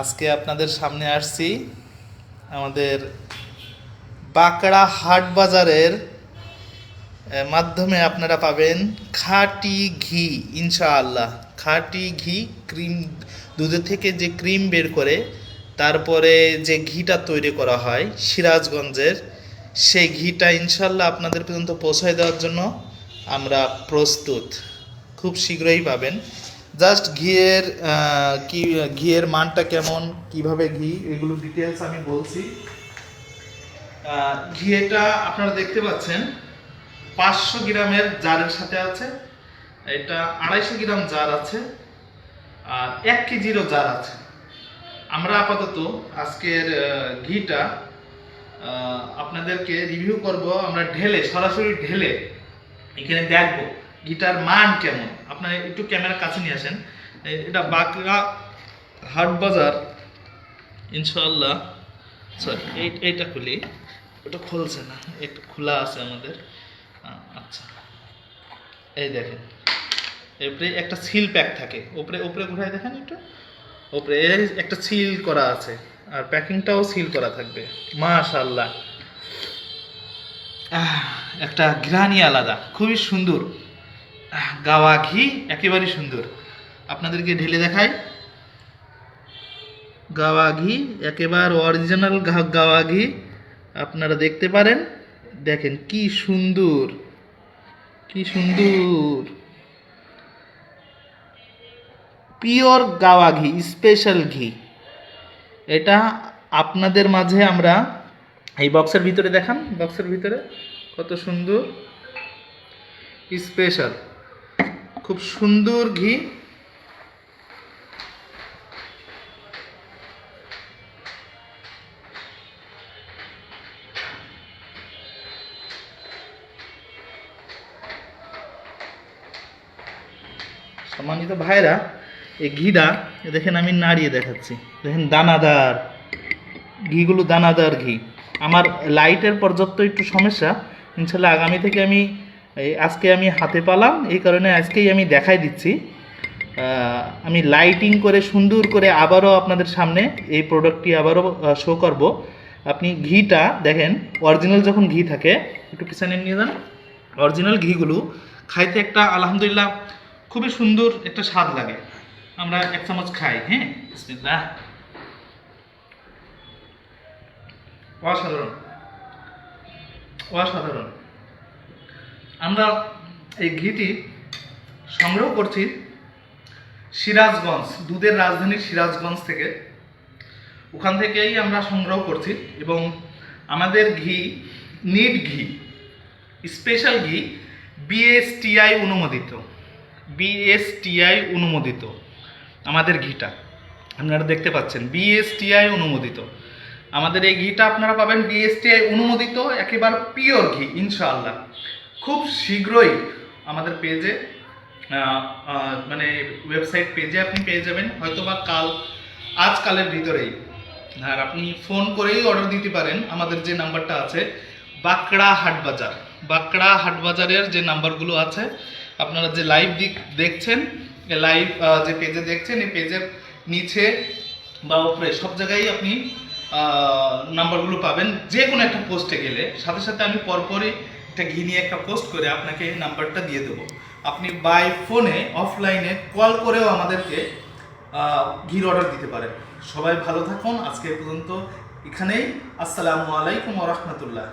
আজকে আপনাদের সামনে আসছি আমাদের বাঁকড়া হাট বাজারের মাধ্যমে আপনারা পাবেন খাটি ঘি, ইনশাআল্লাহ। খাটি ঘি, ক্রিম, দুধের থেকে যে ক্রিম বের করে, তারপরে যে ঘিটা তৈরি করা হয় সিরাজগঞ্জের, সেই ঘিটা ইনশাল্লাহ আপনাদের পর্যন্ত পৌঁছায় দেওয়ার জন্য আমরা প্রস্তুত। খুব শীঘ্রই পাবেন। জাস্ট ঘিয়ের কি ঘিয়ের মানটা কেমন কীভাবে ঘি এগুলো ডিটেলস আমি বলছি। আহ, ঘি এটা আপনারা দেখতে পাচ্ছেন পাঁচশো গ্রামের জারের সাথে আছে এটা আড়াইশো গ্রাম জার আছে আর এক কেজিরও জার আছে। আমরা আপাতত আজকের ঘিটা আপনাদেরকে রিভিউ করব আমরা ঢেলে সরাসরি ঢেলে এখানে দেখব। ঘিটার মান কেমন? আপনার একটু ক্যামেরার কাছে নিয়ে আসেন। এটা বাঁকড়া হাট বাজার। ইনশাল্লাহ সরি, এই, এইটা খুলি। ওটা খুলছে না। একটু খোলা আছে আমাদের। আচ্ছা। এই দেখেন। এরপরে একটা সিল প্যাক থাকে। ওপরে ওপরে ঘুরাই দেখেন একটু। ওপরে একটা সিল করা আছে। আর প্যাকিংটাও সিল করা থাকবে। মাশাল্লাহ একটা ঘ্রাণই আলাদা। খুবই সুন্দর। গাওয়া ঘি একেবারেই সুন্দর। আপনাদেরকে ঢেলে দেখাই। গাওয়া ঘি, একেবারে অরিজিনাল গাওয়া ঘি। আপনারা দেখতে পারেন। দেখেন কি সুন্দর কি সুন্দর। পিওর গাওয়া ঘি স্পেশাল ঘি। এটা আপনাদের মাঝে আমরা এই বক্সের ভিতরে দেখান। বক্সের ভিতরে কত সুন্দর স্পেশাল খুব সুন্দর ঘি। সম্মানিত ভাইরা এই ঘিটা দেখেন আমি নাড়িয়ে দেখাচ্ছি। দেখেন দানাদার, ঘিগুলো দানাদার ঘি। আমার লাইটের পর্যাপ্ত একটু সমস্যা, ইনশাল্লাহ আগামী থেকে আমি এই আজকে আমি হাতে পালাম, এই কারণে আজকেই আমি দেখাই দিচ্ছি। আমি লাইটিং করে সুন্দর করে আবারও আপনাদের সামনে এই প্রোডাক্টটি আবারও শো করব। আপনি ঘিটা দেখেন অরিজিনাল যখন ঘি থাকে, একটু পিছনে নিয়ে যান। অরিজিনাল ঘিগুলো খাইতে একটা আলহামদুলিল্লাহ খুবই সুন্দর একটা স্বাদ লাগে। আমরা এক চামচ খাই হ্যাঁ? অসাধারণ। অসাধারণ। আমরা এই ঘিটি সংগ্রহ করছি সিরাজগঞ্জ, দুধের রাজধানী সিরাজগঞ্জ থেকে। ওখান থেকেই আমরা সংগ্রহ করছি এবং আমাদের ঘি, নিট ঘি স্পেশাল ঘি বিএসটিআই অনুমোদিত বিএসটিআই অনুমোদিত আমাদের ঘিটা। আপনারা দেখতে পাচ্ছেন বিএসটিআই অনুমোদিত। আমাদের এই ঘিটা আপনারা পাবেন বিএসটিআই অনুমোদিত, একেবারে পিওর ঘি, ইনশাআল্লাহ। খুব শীঘ্রই আমাদের পেজে মানে ওয়েবসাইট পেজে আপনি পেয়ে যাবেন। হয়তোবা কাল আজকালের ভিতরেই। আর আপনি ফোন করেই অর্ডার দিতে পারেন। আমাদের যে নাম্বারটা আছে, বাঁকড়া হাটবাজার বাঁকড়া হাটবাজারের যে নাম্বারগুলো আছে, আপনারা যে লাইভ দিক দেখছেন লাইভ যে পেজে দেখছেন, এই পেজের নিচে বা উপরে সব জায়গায় আপনি নাম্বারগুলো পাবেন। যে কোনো একটা পোস্টে গেলে। সাথে সাথে আমি পরপরই একটা ঘি নিয়ে একটা পোস্ট করে আপনাকে এই নাম্বারটা দিয়ে দেবো। আপনি বাই ফোনে অফলাইনে কল করেও আমাদেরকে ঘির অর্ডার দিতে পারেন। সবাই ভালো থাকুন। আজকে পর্যন্ত এখানেই। আসসালামু আলাইকুম রহমতুল্লাহ।